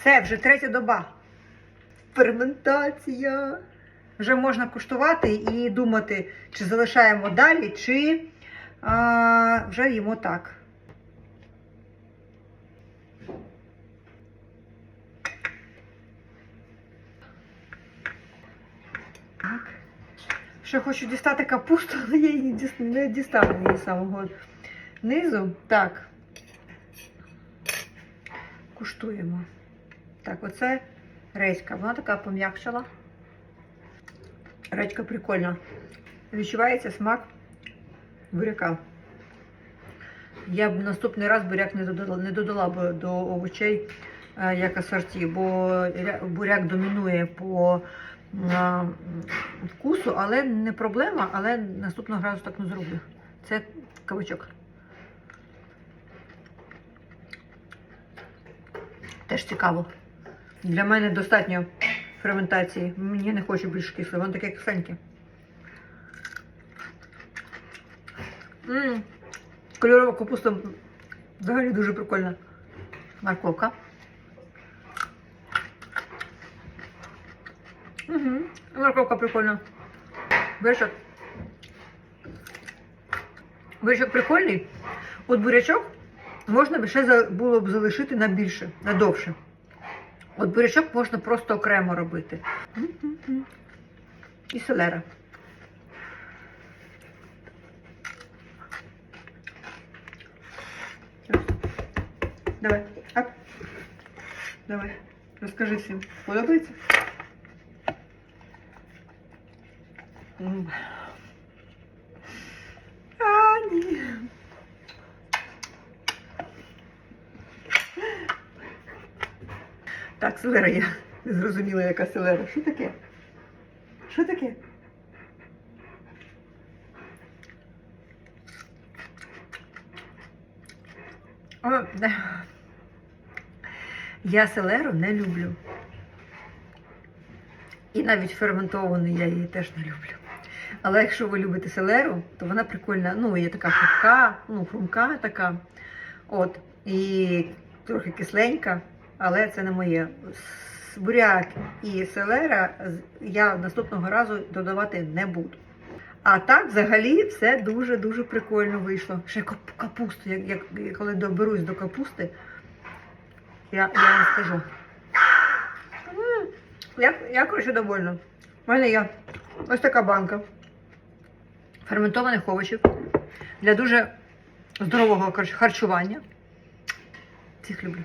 Все, вже третя доба. Ферментація. Вже можна куштувати і думати, чи залишаємо далі, чи а, вже їмо так. Так. Ще хочу дістати капусту, але я її не дістану її з самого низу. Так. Куштуємо. Так, оце редька. Вона така пом'якшала. Редька прикольна. Відчувається смак буряка. Я б наступний раз буряк не додала, не додала б до овочей е, як асорті, бо буряк домінує по е, вкусу, але не проблема, але наступного разу так не зроблю. Це кавачок. Теж цікаво. Для мене достатньо ферментації. Мені не хочу більш кисле, воно таке кисленьке. М, Кольорова капуста взагалі дуже прикольна. Морковка. Угу. Морковка прикольна. Бурячок. Бурячок прикольний. От бурячок можна б ще було б залишити на більше, на довше. От бурячок можна просто окремо робити. І селера. Давай. Ап. Давай. Розкажи всім. Подобається? Так, селера я не зрозуміла, яка селера. Що таке? Що таке? О. Я селеру не люблю. І навіть ферментовану я її теж не люблю. Але якщо ви любите селеру, то вона прикольна. Ну, є така хрупка, ну, хрумка така. От. І трохи кисленька, але це не моє. Буряк і селера я наступного разу додавати не буду. А так, взагалі, все дуже-дуже прикольно вийшло. Ще кап- капусту, як, як, коли доберусь до капусти, я, я вам скажу. Я, я коротше, довольна. У мене є ось така банка ферментованих овочів для дуже здорового харчування. Всіх люблю.